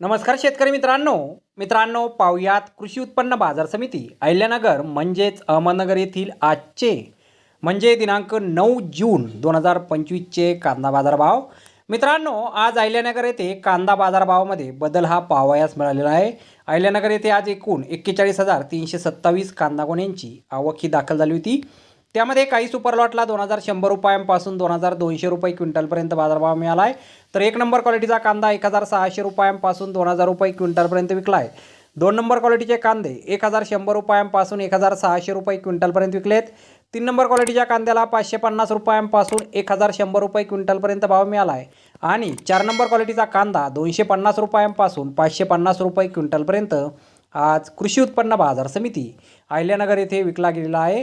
नमस्कार शेतकरी मित्रांनो. मित्रांनो पाहुयात कृषी उत्पन्न बाजार समिती अहिल्यानगर म्हणजेच अहमदनगर येथील आजचे म्हणजे दिनांक नऊ जून दोन हजार पंचवीसचे कांदा बाजारभाव. मित्रांनो आज अहिल्यानगर येथे कांदा बाजारभावामध्ये बदल हा पाहावयास मिळालेला आहे. अहिल्यानगर येथे आज एकूण एक्केचाळीस हजार तीनशे सत्तावीस कांदा गोण्यांची आवक ही दाखल झाली होती. त्यामध्ये काही सुपर लॉटला दोन हजार शंभर रुपयांपासून दोन हजार दोनशे रुपये क्विंटलपर्यंत बाजारभाव मिळाला आहे तर एक नंबर क्वालिटीचा कांदा एक हजार सहाशे रुपयांपासून दोन हजार रुपये क्विंटलपर्यंत विकला आहे दोन नंबर क्वालिटीचे कांदे एक हजार शंभर रुपयांपासून एक हजार सहाशे रुपये क्विंटलपर्यंत विकलेत. तीन नंबर क्वालिटीच्या कांद्याला पाचशे पन्नास रुपयांपासून एक हजार शंभर रुपये क्विंटलपर्यंत भाव मिळाला आहे आणि चार नंबर क्वालिटीचा कांदा दोनशे पन्नास रुपयांपासून पाचशे पन्नास रुपये क्विंटलपर्यंत आज कृषी उत्पन्न बाजार समिती अहिल्यानगर येथे विकला गेलेला आहे.